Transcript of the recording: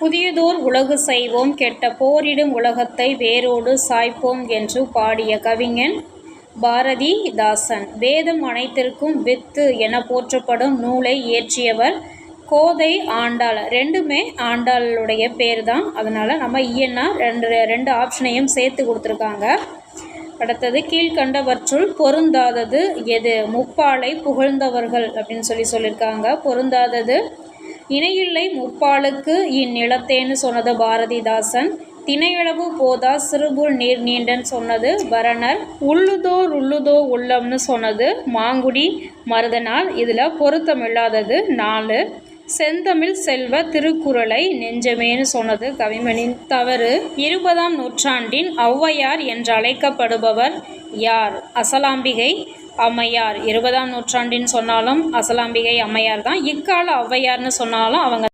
புதியதோர் உலகு செய்வோம் கெட்ட போரிடும் உலகத்தை வேரோடு சாய்ப்போம் என்று பாடிய கவிஞன் பாரதிதாசன். வேதம் அனைத்திற்கும் வித்து என போற்றப்படும் நூலை இயற்றியவர் கோதை ஆண்டாள் ரெண்டுமே ஆண்டாளுடைய பேர் தான் அதனால் நம்ம இயன்னா ரெண்டு ரெண்டு ஆப்ஷனையும் சேர்த்து கொடுத்துருக்காங்க. அடுத்தது கீழ்கண்டவற்றுள் பொருந்தாதது எது? முப்பாலை புகழ்ந்தவர்கள் அப்படின்னு சொல்லி சொல்லியிருக்காங்க. பொருந்தாதது இணையில்லை முப்பாலுக்கு இந்நிலத்தேன்னு சொன்னது பாரதிதாசன். திணையளவு போதா சிறுபுல் நீர் நீண்டன் சொன்னது பரணர். உள்ளுதோ உள்ளுதோ உள்ளம்னு சொன்னது மாங்குடி. மருதனால் இதில் பொருத்தமில்லாதது நாலு. செந்தமிழ் செல்வ திருக்குறளை நெஞ்சமேன்னு சொன்னது கவிமணின் தவறு. இருபதாம் நூற்றாண்டின் ஔவையார் என்று அழைக்கப்படுபவர் யார்? அசலாம்பிகை அம்மையார். இருபதாம் நூற்றாண்டின் சொன்னாலும் அசலாம்பிகை அம்மையார் தான். இக்கால ஔவையார்னு சொன்னாலும் அவங்க